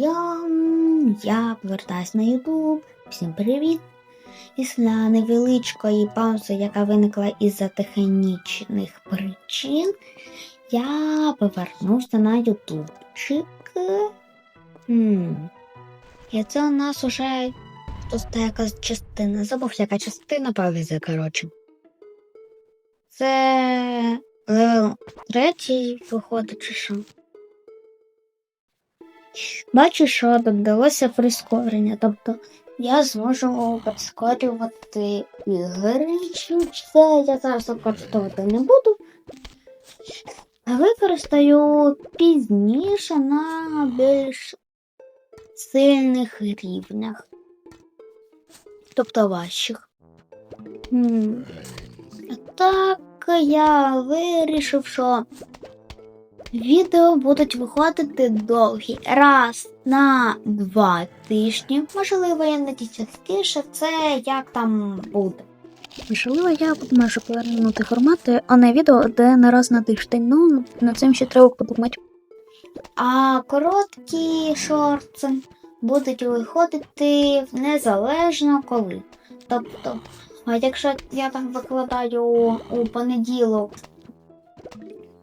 Я, я повертаюсь на Ютуб. Всім привіт! Після невеличкої паузи, яка виникла із-за технічних причин, я повернувся на Ютубчик. Хм. І це у нас уже тут якась частина. Забув, яка частина повізе, коротше. Це левел третій виходить, чи що? Бачу, що додалося прискорення. Тобто я зможу прискорювати ігри. Це я зараз використовувати не буду. Використаю пізніше на більш сильних рівнях. Тобто важчих. Так я вирішив, що Відео будуть виходити довгі. Раз на два тижні. Можливо, я не частіше, це як там буде. Можливо, я можу повернути формати, а не відео, де не раз на тиждень. Ну, над цим ще треба подумати. А короткі шорти будуть виходити незалежно коли. Тобто, а якщо я там викладаю у понеділок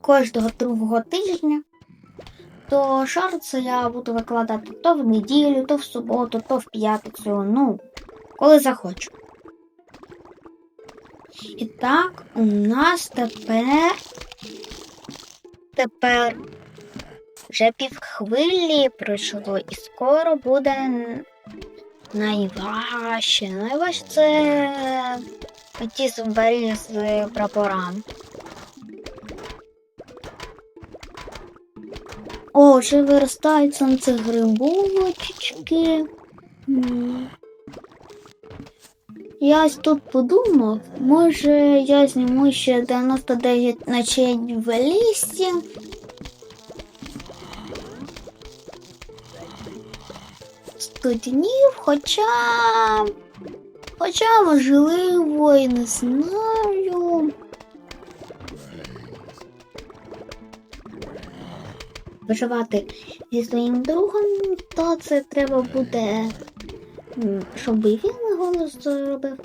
кожного другого тижня, то шорти я буду викладати то в неділю, то в суботу, то в п'ятницю, ну, коли захочу. І так, у нас тепер тепер вже півхвилі пройшло і скоро буде найважче. Найважче це ті зомбарі з прапорами. О, вже виростають сонце грибочки. Я ось тут подумав, може я зніму ще 99 ночей в лісі. Сто днів, хоча. Хоча, можливо, і не знаю. Виживати зі своїм другом, то це треба буде, щоб і він голос зробив.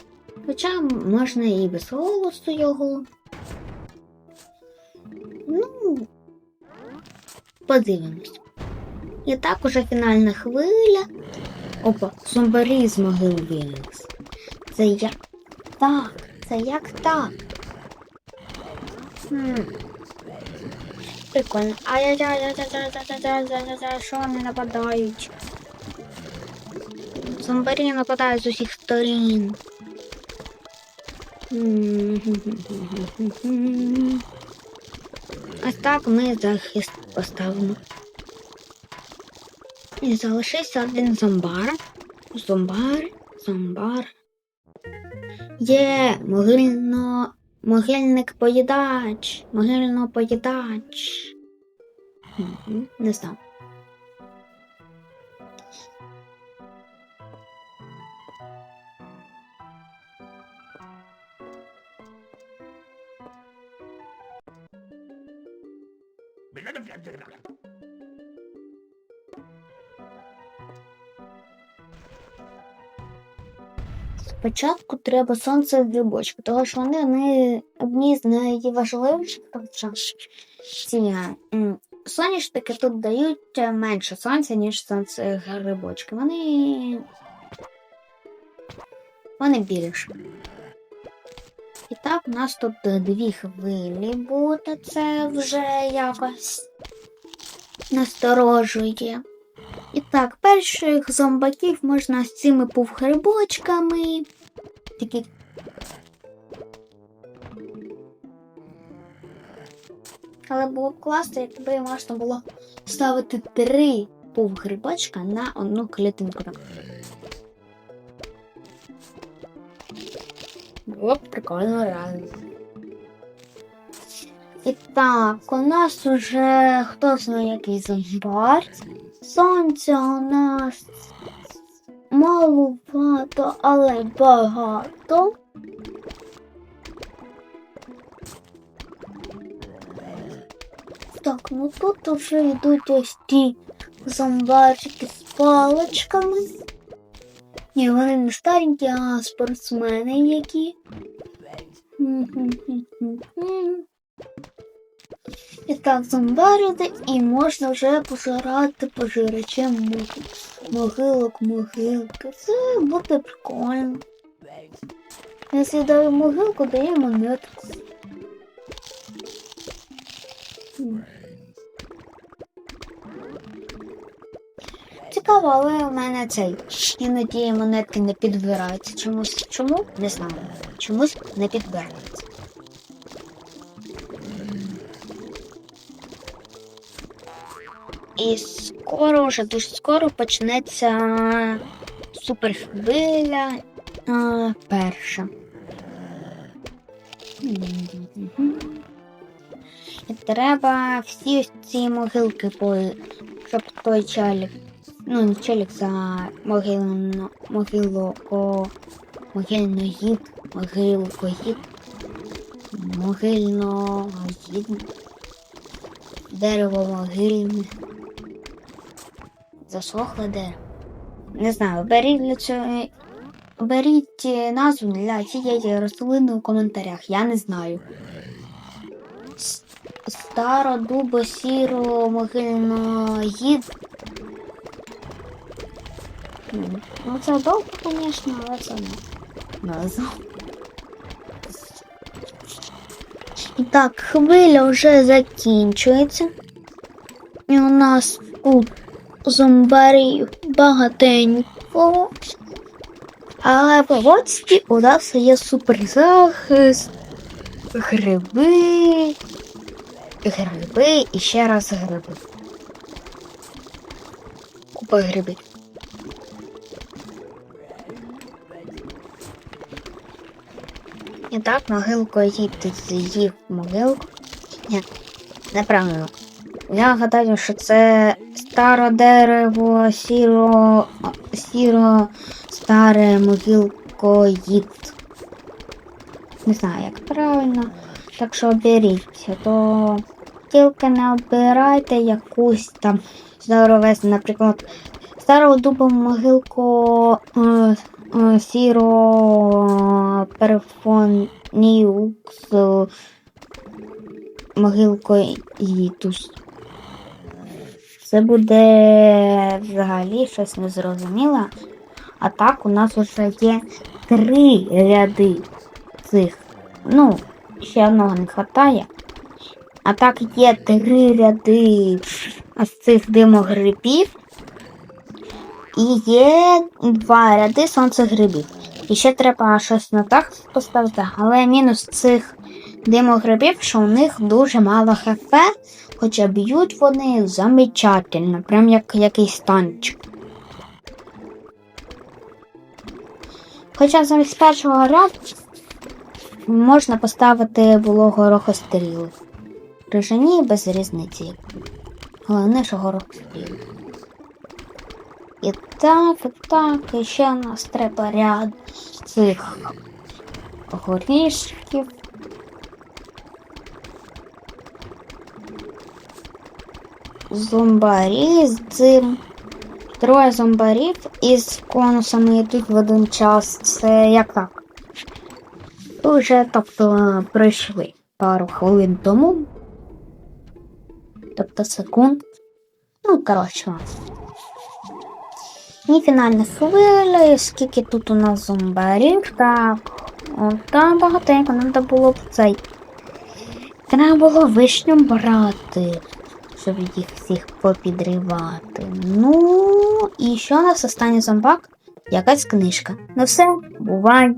Хоча можна і без голосу його. Ну, подивимось. І так уже фінальна хвиля. Опа, зомбарі з могил. Це як так? Це як так? Прикольно. Ай-яй-яй-яй-яй-яй-яй-яй-яй-яй, що вони нападають? Зомбарі нападають з усіх сторін. Ось так ми захист поставимо. І залишився один зомбар. Зомбар, зомбар. Є могильно Могильник поїдач, могильно поїдач. Не знаю. Blah. Спочатку треба сонце в грибочку, тому що вони, вони одні з найважливіших ці соняшники тут дають менше сонця, ніж сонце грибочки. Вони вони більше. І так, у нас тут дві хвилі буде, це вже якось насторожує. І так, перших зомбаків можна з цими пувгрибочками. Такі. Але було б класно, якби можна було ставити три пувгрибочка на одну клітинку. Було б прикольно реально. І так, у нас уже хто знає який зомбар. Сонця у нас малувато, але багато. Так, ну тут вже йдуть ось ті зомбарчики з паличками. Ні, вони не старенькі, а спортсмени які. І так зомбарити, і можна вже пожирати пожирачем могилок, могилки. Це буде прикольно. Я з'їдаю могилку, дає монетку. Цікаво, але у мене цей іноді монетки не підбираються. Чомусь чому? Не знаю. Чомусь не підбираються. І скоро, вже дуже скоро почнеться суперхвиля а, перша. І треба всі ці могилки, щоб той чалік, ну не чалік за могилно, могило, могильноїд, могилкоїд, могильноїд, дерево могильне. Засохле дерево. Не знаю, беріть для цього. Беріть е, назву для цієї рослини у коментарях, я не знаю. Старо дубо сіро могильноїд. Ну це довго, звісно, але це не назва. Так, хвиля вже закінчується. І у нас тут зомбарів багатенько. Але по водстві у нас є суперзахист, гриби, гриби і ще раз гриби. Купа грибів. І так, могилку їти з'їв могилку. Ні, неправильно. Я гадаю, що це старе дерево, сіро, сіро, старе могилкоїд. Не знаю, як правильно. Так що оберіть, а то тільки не обирайте якусь там здоровезну, наприклад, старого дуба могилку е, е, сіро перфоніукс е, могилкоїдус. Це буде взагалі щось незрозуміле. А так у нас вже є три ряди цих. Ну, ще одного не вистачає. А так є три ряди ось цих димогрибів. І є два ряди сонцегрибів. І ще треба щось на так поставити, але мінус цих димогрибів, що у них дуже мало хп, хоча б'ють вони замечательно, прям як якийсь танчик. Хоча замість першого ряду можна поставити вологорохостріли. Крижані без різниці. Головне, що горохостріли. І так, і так, і ще у нас треба ряд цих горішків. Зомбарі з цим. Троє зомбарів із конусами йдуть в один час. Це як так? Уже, тобто, пройшли пару хвилин тому. Тобто секунд. Ну, коротше. І фінальна хвиля, скільки тут у нас зомбарів. Так. О, там багатенько, треба було б цей. Треба було вишню брати, щоб їх всіх попідривати. Ну, і що у нас останній зомбак? Якась книжка. Ну все, бувай.